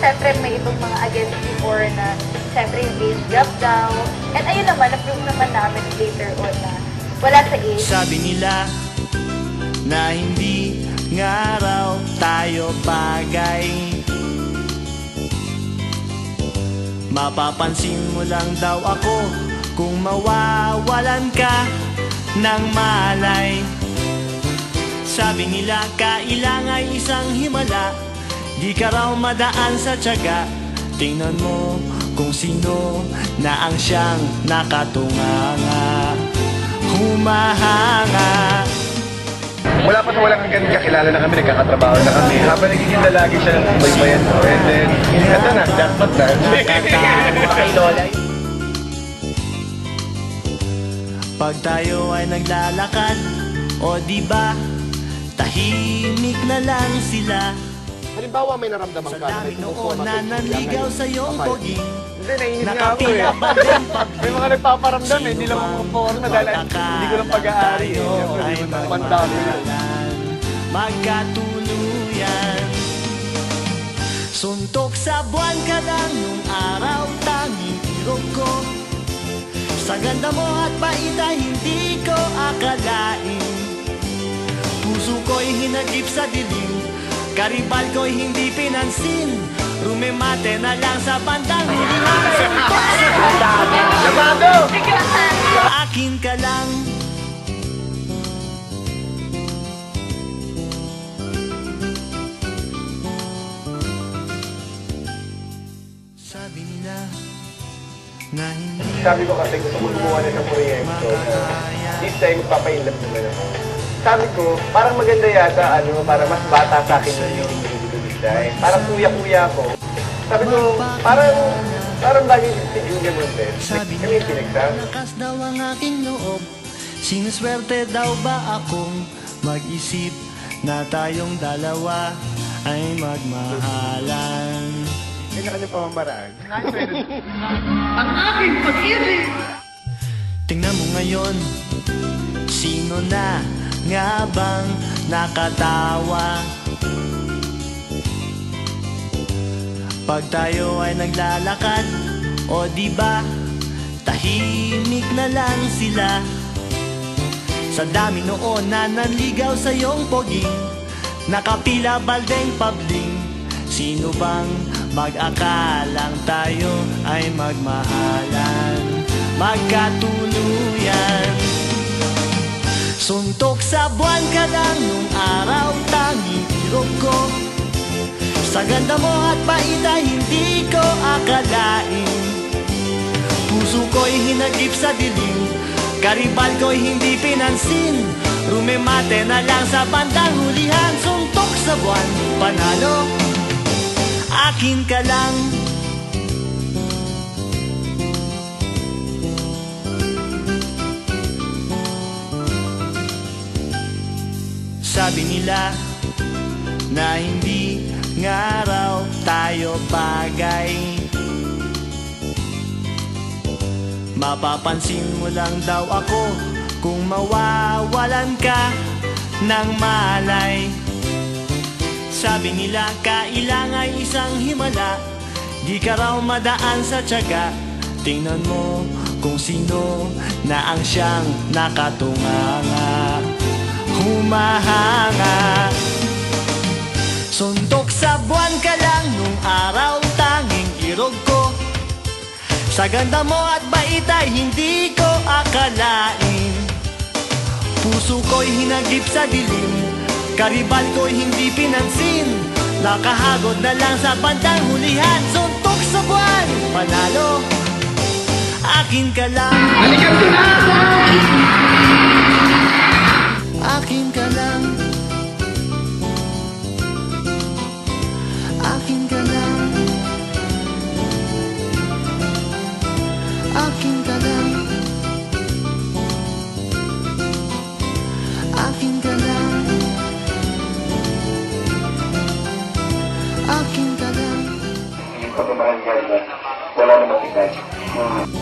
syempre may ibang mga against before na syempre yung age gap daw. And ayun naman, na-prove naman namin later on na wala sa age. Sabi nila na hindi nga raw tayo bagay Mapapansin mo lang daw ako kung mawawalan ka ng malay Sabi nila kailangan isang himala Di ka raw madaan sa tiyaga Tingnan mo kung sino na ang siyang nakatunganga Humahanga Wala pa sa walang hanggan kakilala na kami, nagkakatrabaho na kami. Habang nagiging lagi siya ng baybayan ko. And then, eto na, jackpot na. kay Lola. Pag tayo ay naglalakad, o di ba, tahimik na lang sila. Halimbawa, may naramdaman Sa dami noon na nanligaw sa iyong poging, Hindi, naiinis nga ako eh. May mga nagpaparamdam eh, hindi lang ako porno dahil hindi ko lang pag-aari eh. Siyempre, hindi ko naman dami magkatuluyan. Suntok sa buwan ka lang nung araw tanging irog ko. Sa ganda mo at bait ay hindi ko akalain. Puso ko'y hinagip sa dilim Karibal ko'y hindi pinansin Rumemate na lang sa bandang hulihan Suntok sa Llamado! akin ka lang Sabi nila na hindi Sabi ko kasi gusto ko gumawa na ng proyekto this time magpapainlove naman ako. Sabi ko, parang maganda yata, ano, para mas bata sa akin yung time. Parang kuya-kuya ko. Sabi ko, parang, parang bagay si Julia Montes. Sabi Kami pinagsabi. Lakas daw ang aking loob Sinuswerte daw ba akong Mag-isip na tayong dalawa Ay magmahalan May na kanyang pamamaraan. Tingnan mo ngayon Sino na nga bang nakatawa? Pag tayo ay naglalakad O di ba Tahimik na lang sila. Sa dami noon na nanligaw sa iyong poging Nakapila baldeng pabling. Sino bang mag-akalang tayo ay magmahalan? Magkatuluyan Suntok sa buwan ka lang nung araw tanging irog ko. Sa ganda mo at bait ay hindi ko akalain. Puso ko'y hinagip sa dilim Karibal ko'y hindi pinansin. Rumemate na lang sa bandang hulihan Suntok sa buwan, panalo. Akin ka lang Sabi nila na hindi nga raw tayo bagay. Mapapansin mo lang daw ako kung mawawalan ka ng malay. Sabi nila kailangan ay isang himala Di ka raw madaan sa tiyaga. Tingnan mo kung sino na ang siyang nakatunganga Humahanga. Suntok sa buwan ka lang nung araw tanging irog ko. Sa ganda mo at bait ay hindi ko akalain. Puso ko'y hinagip sa dilim Karibal ko'y hindi pinansin. Nakahagod na lang sa bandang hulihan Suntok sa buwan, panalo. Akin ka lang. Halika na! Akin ka lang. Akin ka lang. Akin ka lang. Akin ka lang. Akin ka lang. Pagmamahal ka rin Wala namang tigay